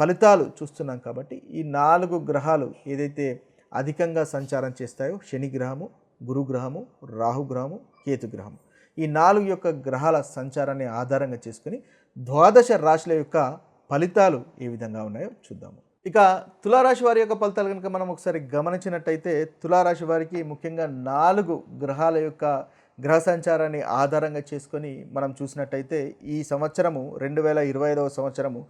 ఫలితాలు చూస్తున్నాం కాబట్టి ఈ నాలుగు గ్రహాలు ఏదైతే అధికంగా సంచారం చేస్తాయో శని గ్రహము గురుగ్రహము రాహుగ్రహము కేతుగ్రహము ఈ నాలుగు యొక్క గ్రహాల సంచారాన్ని ఆధారంగా చేసుకుని ద్వాదశ రాశుల యొక్క ఫలితాలు ఏ విధంగా ఉన్నాయో చూద్దాము. ఇక తులారాశి వారి యొక్క ఫలితాలు కనుక మనం ఒకసారి గమనించినట్టయితే తులారాశి వారికి ముఖ్యంగా నాలుగు గ్రహాల యొక్క గ్రహ సంచారాన్ని ఆధారంగా చేసుకొని మనం చూసినట్టయితే ఈ సంవత్సరము రెండు వేల ఇరవై ఐదవ సంవత్సరము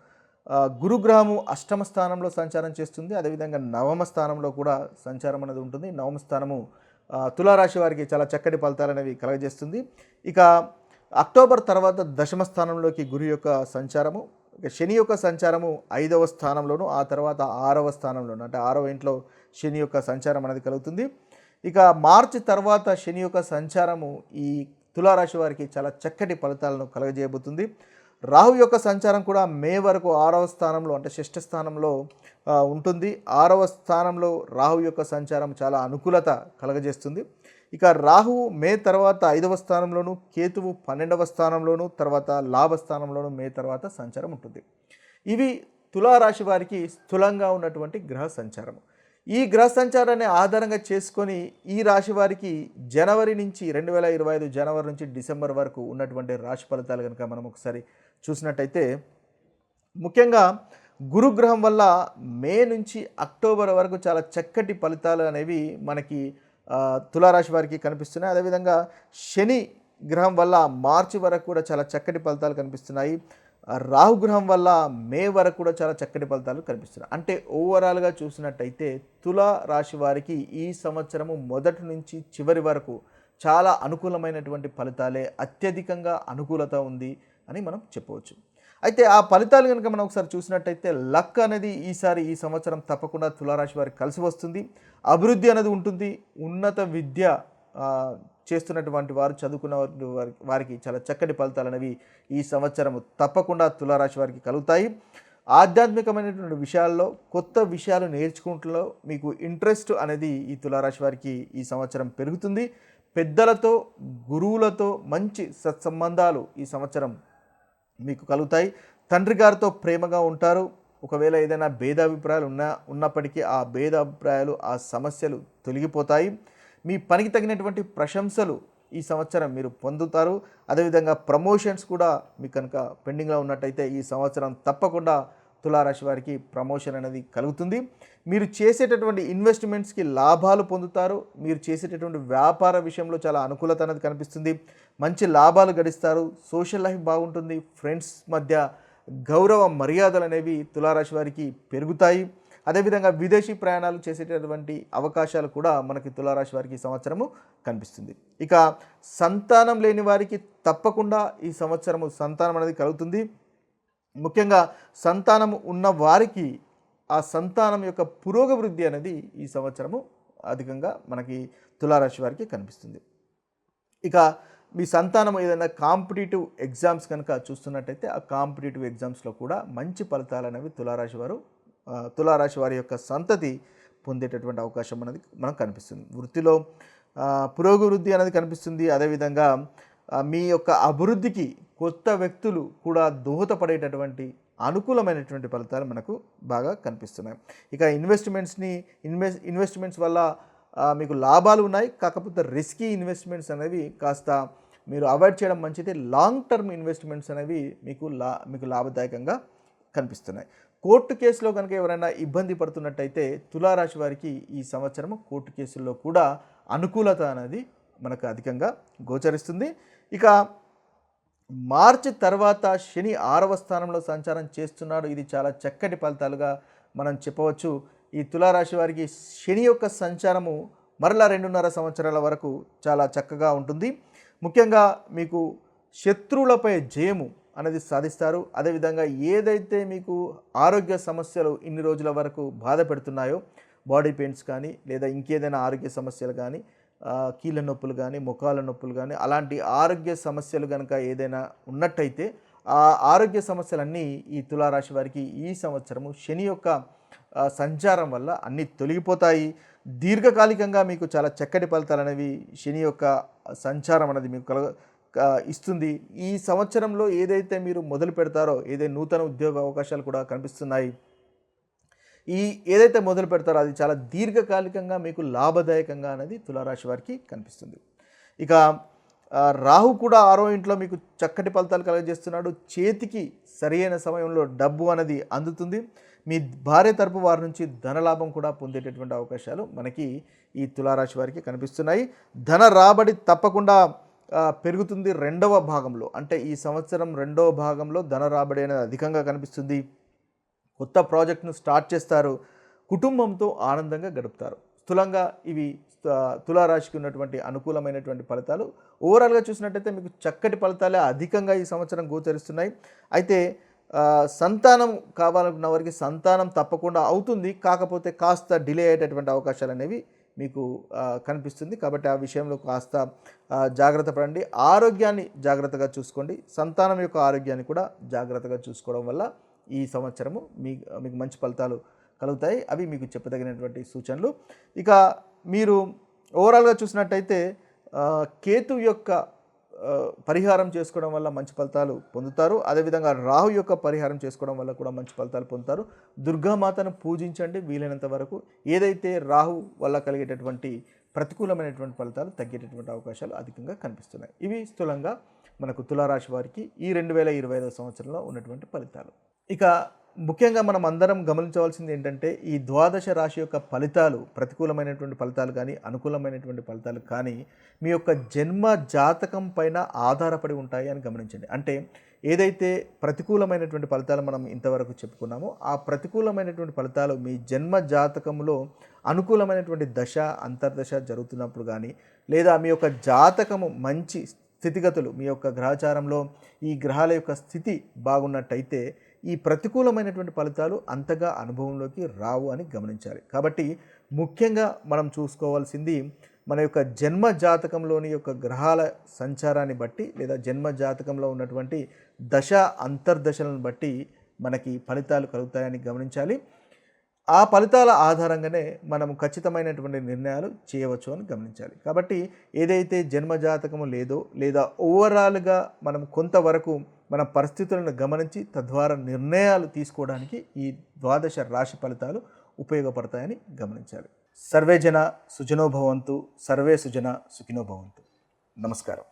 గురుగ్రహము అష్టమ స్థానంలో సంచారం చేస్తుంది. అదేవిధంగా నవమ స్థానంలో కూడా సంచారం అనేది ఉంటుంది. నవమ స్థానము తులారాశి వారికి చాలా చక్కటి ఫలితాలు అనేవి కలగజేస్తుంది. ఇక అక్టోబర్ తర్వాత దశమ స్థానంలోకి గురు యొక్క సంచారము ఇక శని యొక్క సంచారము ఐదవ స్థానంలోను ఆ తర్వాత ఆరవ స్థానంలోను అంటే ఆరవ ఇంట్లో శని యొక్క సంచారం అనేది కలుగుతుంది. ఇక మార్చి తర్వాత శని యొక్క సంచారము ఈ తులారాశి వారికి చాలా చక్కటి ఫలితాలను కలగజేయబోతుంది. రాహు యొక్క సంచారం కూడా మే వరకు ఆరవ స్థానంలో అంటే షష్ఠ స్థానంలో ఉంటుంది. ఆరవ స్థానంలో రాహు యొక్క సంచారం చాలా అనుకూలత కలగజేస్తుంది. ఇక రాహువు మే తర్వాత ఐదవ స్థానంలోను కేతువు పన్నెండవ స్థానంలోను తర్వాత లాభ స్థానంలోను మే తర్వాత సంచారం ఉంటుంది. ఇవి తులారాశి వారికి స్థూలంగా ఉన్నటువంటి గ్రహ సంచారం. ఈ గ్రహ సంచారాన్ని ఆధారంగా చేసుకొని ఈ రాశి వారికి జనవరి నుంచి రెండు వేల ఇరవై ఐదు జనవరి నుంచి డిసెంబర్ వరకు ఉన్నటువంటి రాశి ఫలితాలు కనుక మనం ఒకసారి చూసినట్టయితే ముఖ్యంగా గురుగ్రహం వల్ల మే నుంచి అక్టోబర్ వరకు చాలా చక్కటి ఫలితాలు అనేవి మనకి తులారాశి వారికి కనిపిస్తున్నాయి. అదేవిధంగా శని గ్రహం వల్ల మార్చి వరకు కూడా చాలా చక్కటి ఫలితాలు కనిపిస్తున్నాయి. రాహుగ్రహం రాహు గ్రహం వల్ల మే వరకు కూడా చాలా చక్కటి ఫలితాలు కనిపిస్తున్నాయి. అంటే ఓవరాల్గా చూసినట్టయితే తులా రాశి వారికి ఈ సంవత్సరము మొదటి నుంచి చివరి వరకు చాలా అనుకూలమైనటువంటి ఫలితాలే. అత్యధికంగా అనుకూలత ఉంది. అని మనం చెప్పవచ్చు. అయితే ఆ ఫలితాలు కనుక మనం ఒకసారి చూసినట్టయితే లక్ అనేది ఈసారి ఈ సంవత్సరం తప్పకుండా తులారాశి వారికి కలిసి వస్తుంది. అభివృద్ధి అనేది ఉంటుంది. ఉన్నత విద్య చేస్తున్నటువంటి వారు చదువుకున్న వారి- వారి- వారికి చాలా చక్కటి ఫలితాలు అనేవి ఈ సంవత్సరం తప్పకుండా తులారాశి వారికి కలుగుతాయి. ఆధ్యాత్మికమైనటువంటి విషయాల్లో కొత్త విషయాలు నేర్చుకుంటలో మీకు ఇంట్రెస్ట్ అనేది ఈ తులారాశి వారికి ఈ సంవత్సరం పెరుగుతుంది. పెద్దలతో గురువులతో మంచి సత్సంబంధాలు ఈ సంవత్సరం మీకు కలుగుతాయి. తండ్రి గారితో ప్రేమగా ఉంటారు. ఒకవేళ ఏదైనా భేదాభిప్రాయాలు ఉన్నా ఉన్నప్పటికీ ఆ భేదాభిప్రాయాలు ఆ సమస్యలు తొలగిపోతాయి. మీ పనికి తగినటువంటి ప్రశంసలు ఈ సంవత్సరం మీరు పొందుతారు. అదేవిధంగా ప్రమోషన్స్ కూడా మీకు కనుక పెండింగ్లో ఉన్నట్టయితే ఈ సంవత్సరం తప్పకుండా తులారాశి వారికి ప్రమోషన్ అనేది కలుగుతుంది. మీరు చేసేటటువంటి ఇన్వెస్ట్మెంట్స్కి లాభాలు పొందుతారు. మీరు చేసేటటువంటి వ్యాపార విషయంలో చాలా అనుకూలత అనేది కనిపిస్తుంది. మంచి లాభాలు గడిస్తారు. సోషల్ లైఫ్ బాగుంటుంది. ఫ్రెండ్స్ మధ్య గౌరవ మర్యాదలు అనేవి తులారాశి వారికి పెరుగుతాయి. అదేవిధంగా విదేశీ ప్రయాణాలు చేసేటటువంటి అవకాశాలు కూడా మనకి తులారాశి వారికి ఈ సంవత్సరము కనిపిస్తుంది. ఇక సంతానం లేని వారికి తప్పకుండా ఈ సంవత్సరము సంతానం అనేది కలుగుతుంది. ముఖ్యంగా సంతానం ఉన్న వారికి ఆ సంతానం యొక్క పురోగవృద్ధి అనేది ఈ సంవత్సరము అధికంగా మనకి తులారాశి వారికి కనిపిస్తుంది. ఇక మీ సంతానం ఏదైనా కాంపిటేటివ్ ఎగ్జామ్స్ కనుక చూస్తున్నట్టయితే ఆ కాంపిటేటివ్ ఎగ్జామ్స్లో కూడా మంచి ఫలితాలు అనేవి తులారాశి వారు తులారాశి వారి యొక్క సంతతి పొందేటటువంటి అవకాశం అనేది మనకు కనిపిస్తుంది. వృత్తిలో ఆ, పురోగవృద్ధి అనేది కనిపిస్తుంది. అదేవిధంగా మీ యొక్క అభివృద్ధికి కొత్త వ్యక్తులు కూడా దోహదపడేటటువంటి అనుకూలమైనటువంటి ఫలితాలు మనకు బాగా కనిపిస్తున్నాయి. ఇక ఇన్వెస్ట్మెంట్స్ని ఇన్వెస్ట్ ఇన్వెస్ట్మెంట్స్ వల్ల మీకు లాభాలు ఉన్నాయి. కాకపోతే రిస్కీ ఇన్వెస్ట్మెంట్స్ అనేవి కాస్త మీరు అవాయిడ్ చేయడం మంచిది. లాంగ్ టర్మ్ ఇన్వెస్ట్మెంట్స్ అనేవి మీకు లా మీకు లాభదాయకంగా కనిపిస్తున్నాయి. కోర్టు కేసులో కనుక ఎవరైనా ఇబ్బంది పడుతున్నట్టయితే తులారాశి వారికి ఈ సంవత్సరం కోర్టు కేసుల్లో కూడా అనుకూలత అనేది మనకు అధికంగా గోచరిస్తుంది. ఇక మార్చి తర్వాత శని ఆరవ స్థానంలో సంచారం చేస్తున్నాడు. ఇది చాలా చక్కటి ఫలితాలుగా మనం చెప్పవచ్చు. ఈ తులారాశి వారికి శని యొక్క సంచారము మరలా రెండున్నర సంవత్సరాల వరకు చాలా చక్కగా ఉంటుంది. ముఖ్యంగా మీకు శత్రువులపై జయము అనేది సాధిస్తారు. అదేవిధంగా ఏదైతే మీకు ఆరోగ్య సమస్యలు ఇన్ని రోజుల వరకు బాధ పెడుతున్నాయో బాడీ పెయిన్స్ కానీ లేదా ఇంకేదైనా ఆరోగ్య సమస్యలు కానీ కీళ్ళ నొప్పులు కానీ ముఖాల నొప్పులు కానీ అలాంటి ఆరోగ్య సమస్యలు కనుక ఏదైనా ఉన్నట్టయితే ఆ ఆరోగ్య సమస్యలన్నీ ఈ తులారాశి వారికి ఈ సంవత్సరము శని యొక్క సంచారం వల్ల అన్నీ తొలగిపోతాయి. దీర్ఘకాలికంగా మీకు చాలా చక్కటి ఫలితాలు అనేవి శని యొక్క సంచారం అనేది మీకు కలగ ఇస్తుంది. ఈ సంవత్సరంలో ఏదైతే మీరు మొదలు పెడతారో ఏదైతే నూతన ఉద్యోగ అవకాశాలు కూడా కనిపిస్తున్నాయి. ఈ ఏదైతే మొదలు పెడతారో అది చాలా దీర్ఘకాలికంగా మీకు లాభదాయకంగా అనేది తులారాశి వారికి కనిపిస్తుంది. ఇక రాహు కూడా ఆరో ఇంట్లో మీకు చక్కటి ఫలితాలు కలగజేస్తున్నాడు. చేతికి సరియైన సమయంలో డబ్బు అనేది అందుతుంది. మీ భార్య తరపు వారి నుంచి ధనలాభం కూడా పొందేటటువంటి అవకాశాలు మనకి ఈ తులారాశి వారికి కనిపిస్తున్నాయి. ధన రాబడి తప్పకుండా పెరుగుతుంది రెండవ భాగంలో. అంటే ఈ సంవత్సరం రెండవ భాగంలో ధన రాబడి అనేది అధికంగా కనిపిస్తుంది. కొత్త ప్రాజెక్ట్ను స్టార్ట్ చేస్తారు. కుటుంబంతో ఆనందంగా గడుపుతారు. స్థూలంగా ఇవి తులారాశికి ఉన్నటువంటి అనుకూలమైనటువంటి ఫలితాలు. ఓవరాల్గా చూసినట్టయితే మీకు చక్కటి ఫలితాలే అధికంగా ఈ సంవత్సరం గోచరిస్తున్నాయి. అయితే సంతానం కావాలనుకున్న వారికి సంతానం తప్పకుండా అవుతుంది. కాకపోతే కాస్త డిలే అయ్యేటటువంటి అవకాశాలు అనేవి మీకు కనిపిస్తుంది. కాబట్టి ఆ విషయంలో కాస్త జాగ్రత్త పడండి. ఆరోగ్యాన్ని జాగ్రత్తగా చూసుకోండి. సంతానం యొక్క ఆరోగ్యాన్ని కూడా జాగ్రత్తగా చూసుకోవడం వల్ల ఈ సంవత్సరము మీ మీకు మంచి ఫలితాలు కలుగుతాయి. అవి మీకు చెప్పదగినటువంటి సూచనలు. ఇక మీరు ఓవరాల్గా చూసినట్టయితే కేతు యొక్క పరిహారం చేసుకోవడం వల్ల మంచి ఫలితాలు పొందుతారు. అదేవిధంగా రాహు యొక్క పరిహారం చేసుకోవడం వల్ల కూడా మంచి ఫలితాలు పొందుతారు. దుర్గామాతను పూజించండి. వీలైనంత వరకు ఏదైతే రాహు వల్ల కలిగేటటువంటి ప్రతికూలమైనటువంటి ఫలితాలు తగ్గేటటువంటి అవకాశాలు అధికంగా కనిపిస్తున్నాయి. ఇవి స్థూలంగా మనకు తులారాశి వారికి ఈ రెండు వేల ఇరవై ఐదవ సంవత్సరంలో ఉన్నటువంటి ఫలితాలు. ఇక ముఖ్యంగా మనం అందరం గమనించవలసింది ఏంటంటే ఈ ద్వాదశ రాశి యొక్క ఫలితాలు ప్రతికూలమైనటువంటి ఫలితాలు కానీ అనుకూలమైనటువంటి ఫలితాలు కానీ మీ యొక్క జన్మ జాతకం పైన ఆధారపడి ఉంటాయి అని గమనించండి. అంటే ఏదైతే ప్రతికూలమైనటువంటి ఫలితాలు మనం ఇంతవరకు చెప్పుకున్నామో ఆ ప్రతికూలమైనటువంటి ఫలితాలు మీ జన్మ జాతకంలో అనుకూలమైనటువంటి దశ అంతర్దశ జరుగుతున్నప్పుడు కానీ లేదా మీ యొక్క జాతకము మంచి స్థితిగతులు మీ యొక్క గ్రహచారంలో ఈ గ్రహాల యొక్క స్థితి బాగున్నట్టయితే ఈ ప్రతికూలమైనటువంటి ఫలితాలు అంతగా అనుభవంలోకి రావు అని గమనించాలి. కాబట్టి ముఖ్యంగా మనం చూసుకోవాల్సింది మన యొక్క జన్మ జాతకంలోని యొక్క గ్రహాల సంచారాన్ని బట్టి లేదా జన్మ జాతకంలో ఉన్నటువంటి దశ అంతర్దశలను బట్టి మనకి ఫలితాలు కలుగుతాయని గమనించాలి. ఆ ఫలితాల ఆధారంగానే మనం ఖచ్చితమైనటువంటి నిర్ణయాలు చేయవచ్చు అని గమనించాలి. కాబట్టి ఏదైతే జన్మ జాతకము లేదో లేదా ఓవరాల్గా మనం కొంతవరకు మన పరిస్థితులను గమనించి తద్వారా నిర్ణయాలు తీసుకోవడానికి ఈ ద్వాదశ రాశి ఫలితాలు ఉపయోగపడతాయని గమనించాలి. సర్వే జన సుజనోభవంతు సర్వే సుజన సుఖినోభవంతు నమస్కారం.